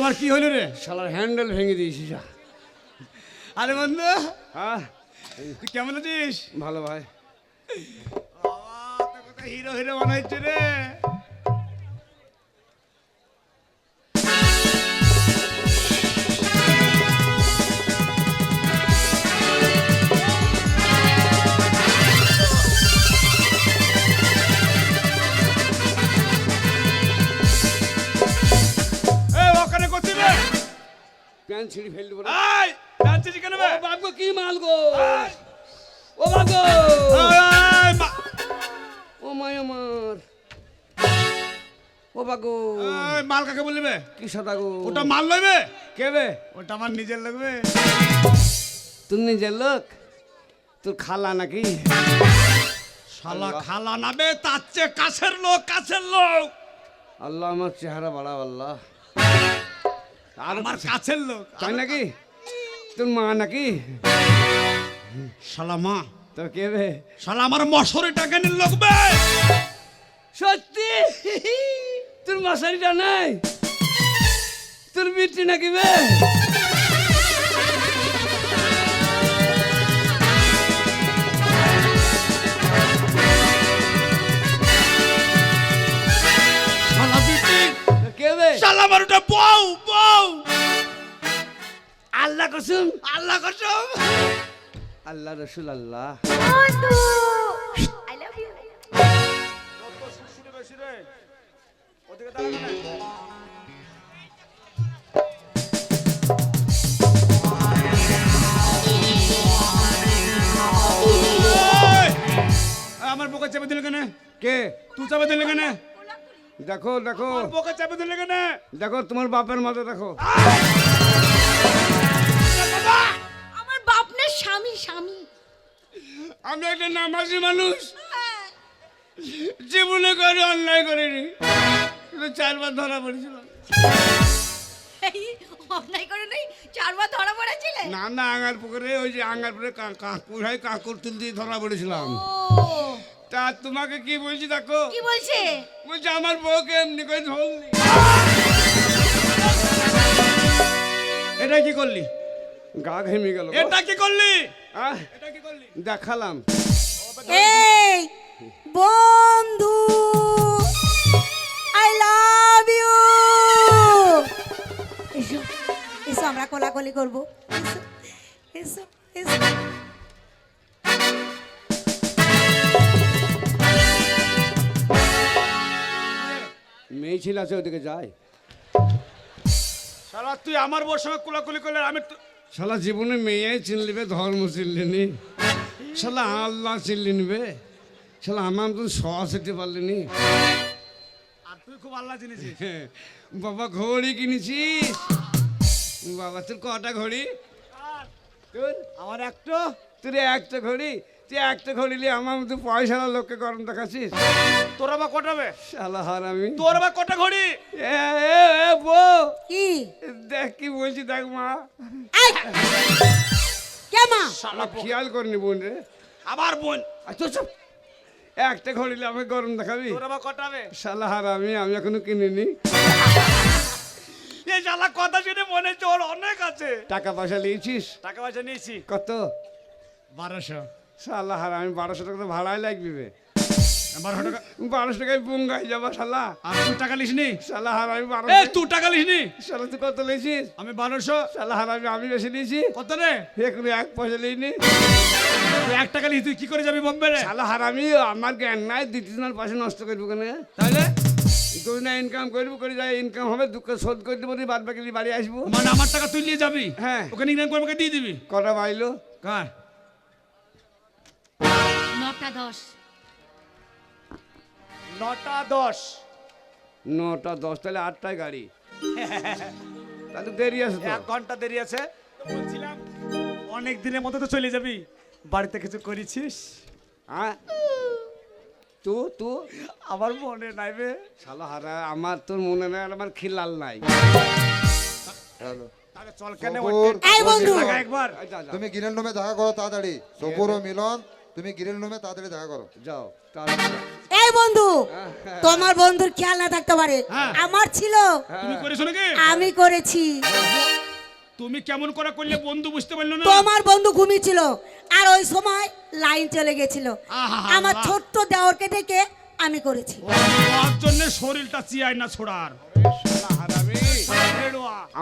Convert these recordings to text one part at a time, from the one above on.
আবার কি হইল রে? শালার হ্যান্ডেল ভেঙে দিয়েছি যা। আরে বন্ধু হ্যাঁ? তুই কেমন আছিস? ভালো ভাই। হিরো হিরো বানাইছে রে। প্যান্ট ছিঁড়ি ফেললি বলে। এই, জানছিস কেন বে? বাবু কি মাল গো? ও এই, মা- ও মাই আমার। ও বাগো মাল কাকে বলবে কি সাদা গো? ওটা মাল লইবে কে বে? ওটা আমার নিজের লাগবে তুই নিজের লোক? তোর খালা নাকি? শালা খালা নাবে তার চেয়ে কাছের লোক কাছের লোক। আল্লাহ আমার চেহারা বাড়া আল্লাহ। আমার কাছের লোক তাই নাকি? তোর মা নাকি? শালা মা। তোর কে বে শালা আমার মশরে টাকানের লোক বে। সত্যি? তোর মশারিটা নাই? তোর বিটি নাকি বে? শালা বিটি তোর আল্লাহ কসুম। আল্লাহ কসম। আল্লাহ রসুল আল্লাহ। বন্ধু আই লাভ ইউ এই! আমার বুকে চেপে দিলে কেন? কে? তুই চেপে দিলে কেন? দেখো দেখো। আমার বুকে চেপে দিলে কেন? দেখো তোমার বাপের মতো দেখো। আমি একটা নামাজি মানুষ। জীবনে করে অন্যায় করিনি। চারবার ধরা পড়েছিলাম এই অন্যায় করে নেই? চারবার ধরা পড়েছিলে? না না আঙার পুকুরে ওই যে আঙার পুকুরে কা- কাকুর হয় কাকুর তুল দিয়ে ধরা পড়েছিলাম। তা তোমাকে কি বলছি দেখো? কি বলছে? বলছি আমার বউকে এমনি করে ধরলি। এটা কি করলি? গা ঘেমে গেল এটা কি এটা কি করলি? দেখালাম। এই বন্ধু আই লাভ ইউ এসো এসো আমরা কোলাকুলি করব। এসো এসো মেয়ে ছিল আছে ওদিকে যায়। শালা তুই আমার বউর সঙ্গে কুলাকুলি করলে আমি শালা জীবনে মেয়ে চিনলিবে ধর্ম চিনলিনি শালা আল্লাহ চিনলি নিবে শালা আমার তো সহসেতে পারলিনি আর তুই খুব আল্লাহ চিনেছিস। বাবা ঘড়ি কিনেছিস? বাবা তোর কটা ঘড়ি? তোর? আমার একটা? তোর একটা ঘড়ি? তুই একটা ঘড়ি নিয়ে আমার মতো পয়সালা লোককে গরম দেখাচ্ছিস? তোর আবার কটাবে শালা হারামি। তোর আবার কটা ঘড়ি? এ বলছি দেখ মা। কেমা শালা খেয়াল করিনি বোন রে আবার বোন। আচ্ছা চুপ একটা ঘড়ি নিয়ে আমাকে গরম দেখাবি? তোর আবার কটাবে শালা হারামি আমি এখনও কিনিনি। এই শালা কথা শুনে মনে ওর অনেক আছে। টাকা পয়সা নিয়েছিস? টাকা পয়সা নিয়েছি। কত? বারোশো। শালা হারামি বারোশো টাকা তো ভাড়াই লাগবে। বারোশো টাকা বারোশো টাকায় বুঙ্গাই যাবা শালা। আর তুই টাকা লিসনি? শালা এ বারোশো তুই টাকা লিসনি? শালা তুই কত লেছিস আমি বারোশো। শালা হারামি আমি বেশি নিয়েছি। কত রে? এখনও এক পয়সা নিইনি এক টাকা লিস তুই কি করে যাবি বোম্বে রে? শালা হারামি আমার জ্ঞান নাই দ্বিতীয় জনের পাশে নষ্ট করব কেন? তাহলে তুই না ইনকাম করব করে যাই ইনকাম হবে দুঃখ শোধ করে দেবো বাদ বাকি বাড়ি আসব। মানে আমার টাকা তুই নিয়ে যাবি? হ্যাঁ। ওখানে করে আমাকে দিয়ে দিবি? কটা বাইলো কার? নটা দশ। নটা দশ। নটা দশ তাহলে আটটায় গাড়ি। তাহলে দেরি আছে এক ঘণ্টা দেরি আছে। বলছিলাম অনেক দিনের মতো তো চলে যাবি। বাড়িতে কিছু করেছিস? হ্যাঁ তু তু। আমার মনে নাই বে। শালা হারা আমার তোর মনে নাই আর আমার খিলাল নাই। হ্যালো। তাহলে চল কেন। একবার। তুমি গিরেন রুমে দেখা করো তাড়াতাড়ি। সবুর ও মিলন তুমি গ্রিল রুমে তাড়াতাড়ি দেখা করো। যাও এই বন্ধু তোমার বন্ধুর খেয়াল না থাকতে পারে। হ্যাঁ। আমার ছিল। তুমি করেছ নাকি? আমি করেছি। তুমি কেমন করে করলে বন্ধু বুঝতে পারল না? তোমার বন্ধু ঘুমিয়েছিল আর ওই সময় লাইন চলে গেছিল। আমার। ছোট্ট দেওরকে ডেকে আমি করেছি। ওর জন্য শরীরটা চিয়াই না ছোড়ার।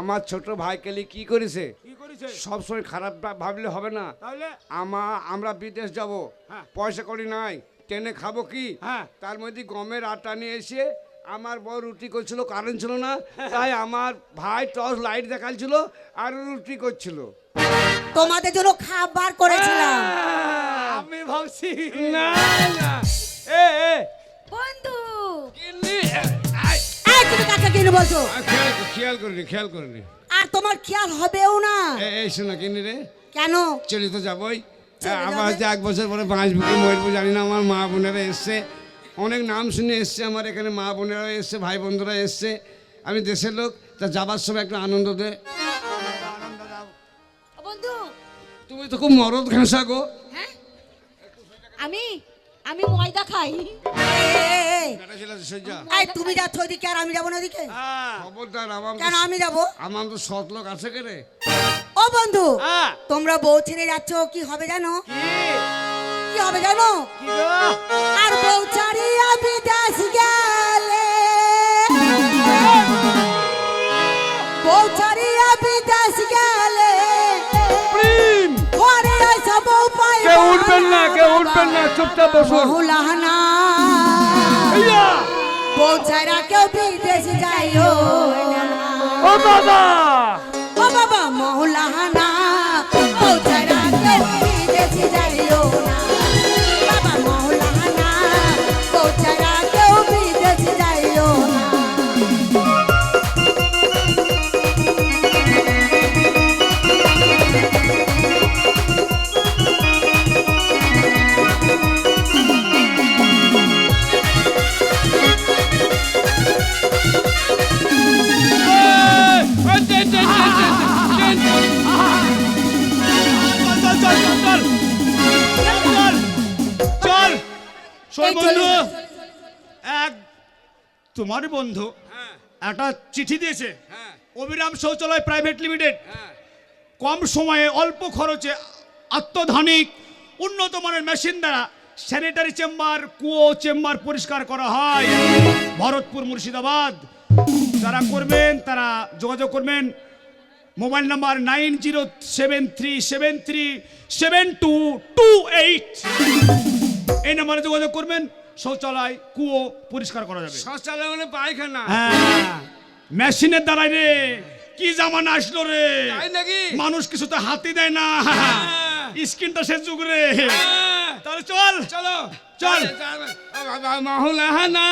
আমার ছোট ভাই কেলি কি করেছে? কি করেছে? সবসময় খারাপ ভাবলে হবে না। তাহলে? আমা আমরা বিদেশ যাব। হ্যাঁ। পয়সা করি নাই। ট্রেনে খাব কি? হ্যাঁ। তার মধ্যে গমের আটা নিয়ে এসে আমার বউ রুটি করছিল কারেন্ট ছিল না। তাই আমার ভাই টর্চ লাইট দেখাচ্ছিল আর রুটি করছিল। তোমাদের জন্য খাবার করেছিলাম। আমি ভাবছি। না না। এ কিনে বলছো? খেয়াল করিনি খেয়াল করিনি আর তোমার খেয়াল হবেও না। এই শোনা কিনি রে। কেন? চলে তো যাবই। যাবে। হচ্ছে এক বছর পরে বাঁচবো কি মরবো জানি না আমার মা বোনেরা এসছে। অনেক নাম শুনে এসছে আমার এখানে মা বোনেরা এসছে ভাই বন্ধুরা এসছে। আমি দেশের লোক তা যাবার সময় একটা আনন্দ দে। বন্ধু। তুমি তো খুব মরদ ঘেঁষা গো। হ্যাঁ? আমি? আমি ময়দা খাই। এই, তুমি যাচ্ছ ওইদিকে আর আমি যাব না ওদিকে? হ্যাঁ। খবরদার আমার কেন আমি যাব? আমার তো সৎ লোক আছে কে রে ও বন্ধু হ্যাঁ। তোমরা বউ ছেড়ে যাচ্ছ কি হবে জানো? কি? হবে জানো? কি গো? আর বউ ছাড়িয়া বিদেশ গেলে। বউ উঠবেন না চুপচাপ বসুন। মহুলাহানা পৌঁছারা কেউ বিদেশ যাইও না। ও বাবা! ও বাবা মহুলাহানা বন্ধু। এক তোমার বন্ধু একটা চিঠি দিয়েছে। হ্যাঁ। অবিরাম শৌচালয় প্রাইভেট লিমিটেড। হ্যাঁ। কম সময়ে অল্প খরচে আত্মধানিক উন্নত মানের মেশিন দ্বারা স্যানিটারি চেম্বার কুয়ো চেম্বার পরিষ্কার করা হয়। ভরতপুর মুর্শিদাবাদ। যারা করবেন তারা যোগাযোগ করবেন। Mobile number nine zero seven three seven three seven two two eight. এই নাম্বারে যোগাযোগ করবেন শৌচালয় কুয়ো পরিষ্কার করা যাবে। শৌচালয় মানে পায়খানা। হ্যাঁ মেশিনের দ্বারাই রে কি জামানা আসলো রে। মানুষ কিছু তো হাতি দেয় না। স্কিনটা সে যুগ রে। তাহলে চল। চলো। চল। মহুলাহানা